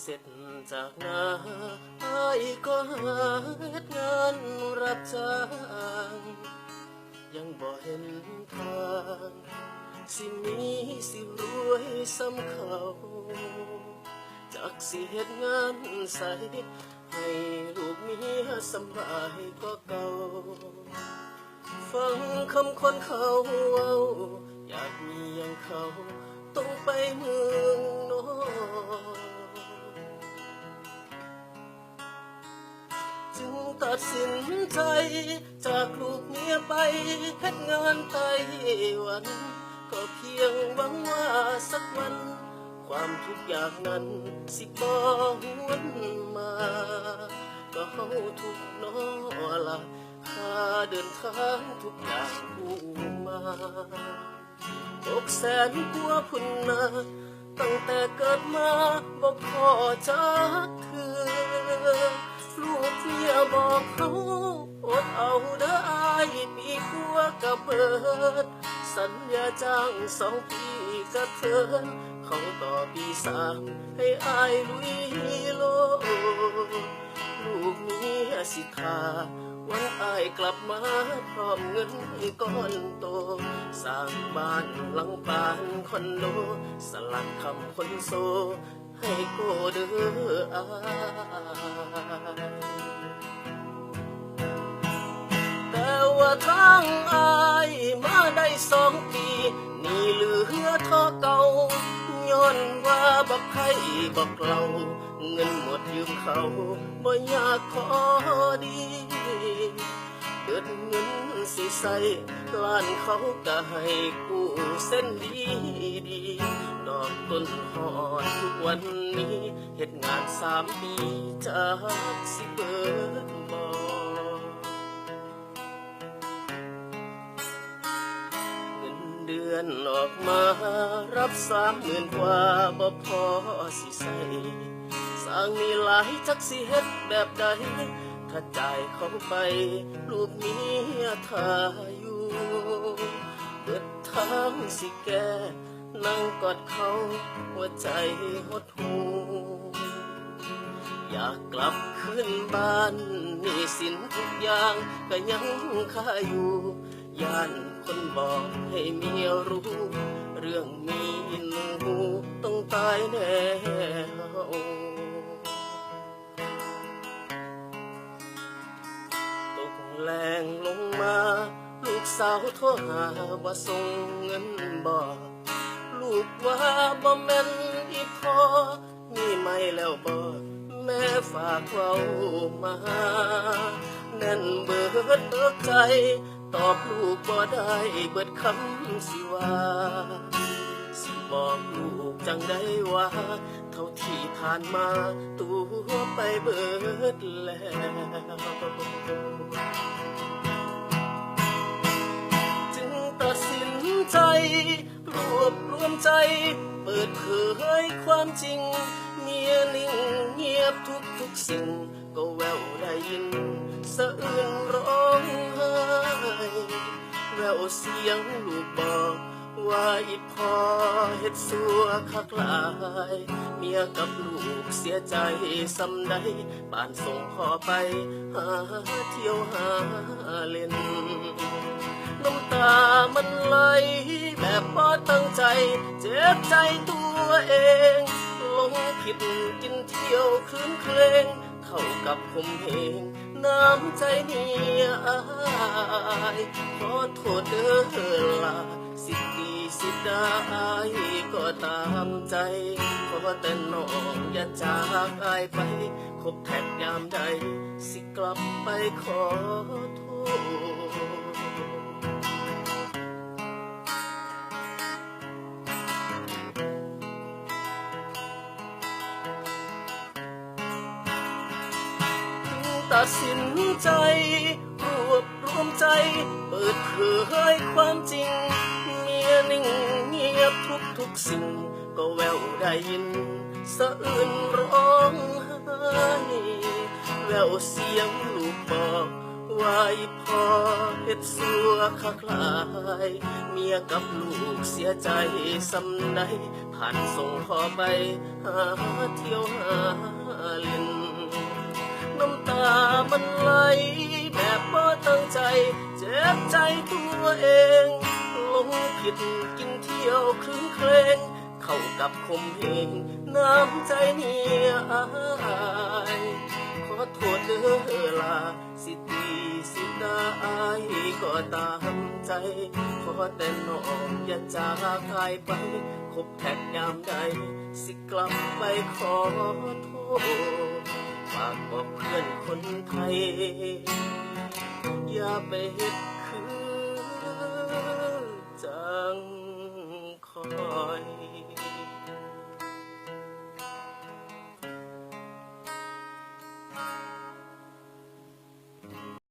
เสร็จจากนาไอ้ก็หาเฮ็ดงานรับจ้างยังบ่เห็นทางสิมีสิรวยซ้ำเขาจากสิเฮ็ดงานใสให้ลูกเมียสำบายก็เก่าฟังคำคนเขาเว้า สินใจ จากลูกเมียไปเฮ็ดงานไต้วัน ก็เพียงหวังว่าสักวัน ความทุกข์อย่างนั้นสิบ่หวนมา ก็เฮาทุกน้อละค่าเดินทางทุกอย่างผู้มาหกแสนกว่าพุ่นนาตั้งแต่เกิดมาบ่พอจักเถือ ลูกเมียบอกเขาอดเอาเด้ออายปีกว่ากับเบิด สัญญาจ้างสองปีกับเธอเขาต่อปีสามให้อายลุยโลลูกเมียสิทาวันอายกลับมาพร้อมเงินก้อนโตสร้างบ้านหลังปานคอนโด สลัดคำคนโซ ให้โกเด้ออา ทางอายมาได้สองปี นี่เหลือเท่อเก่าย้อนว่าบักไผ่บักเรา เงินหมดยืมเขาบ่อยากขอดีเกิดเงินสิใส่ล้านเขาก็ให้กู้เส้นดีดีดอกต้นหอดทุกวันนี้เฮ็ดงานสามปีจากสิเบิดบ่ นออกมารับสามหมื่นกว่าบ่พอสิใส่สร้างมีหลายจักสิเฮ็ดแบบใด ถ้าจ่ายเขาไปลูกเมียทาอยู่เบิดทางสิแก นั่งกอดเขาหัวใจหดหูอยากกลับขึ้นบ้านหนี่สินทุกอย่างก็ยังค่าอยู่ย่าน คนบอกให้เมียรู้ เรื่องมีหนูต้องตายแน่ตกแรงลงมา ลูกสาวโทรหาว่าส่งเงินบอกลูกว่าบ่แม่นอีพอมีไม่แล้วบ่แม่ฝากเรามาแน่นเบิดเบิกใจ ตอบลูกบ่ได้เบิดคำสิว่าสิบอกลูกจังได้ว่า เท่าที่ผ่านมาตัวไปเบิดแล้วจึงตัดสินใจ รวบรวมใจ เปิดเผยความจริง เมียนิ่งเงียบทุกทุกสิ่ง ก็แววได้ยินสะอื้นร้อง เสียงลูกบอกว่าอีพ่อเฮ็ดสัวคักหลาย เมียกับลูกเสียใจสำใดป่านส่งพ่อไป หาเที่ยวหาเล่น น้ำตามันไหลแบบพอตั้งใจ เจ็บใจตัวเองลงผิดกินเที่ยวคืนเพลงเข้ากับผมเอง น้ำใจนี้อายขอโทษเด้อลาสิดีสิดายก็ตามใจขอแต่น้องอย่าจากอายไป คบแทบยามใด สิกลับไปขอโทษ ตัดสินใจ รวบรวมใจ เปิดเผยความจริง เมียนิ่งเงียบทุกทุกสิ่ง ก็แววได้ยิน สะอื้นร้องไห้แววเสียงลูกบอกไหวพอเฮ็ดสัวคักหลาย เมียกับลูกเสียใจสำใดผ่านส่งพอไป หาเที่ยวหาเลินน้ำตา มันไหลแบบบ่ตั้งใจ เจ็บใจตัวเองลงผิดกินเที่ยวคลื้นเครงเข้ากับคมเพลงน้ำใจเนี่ยอายขอโทษเด้อลาสิตีสิดาอายก็ตามใจ ขอแต่น้องอย่าจากกายไป คบแท็กยามใด สิกลับไปขอโทษฝากบอก อนคนไทย อย่าไปเฮ็ด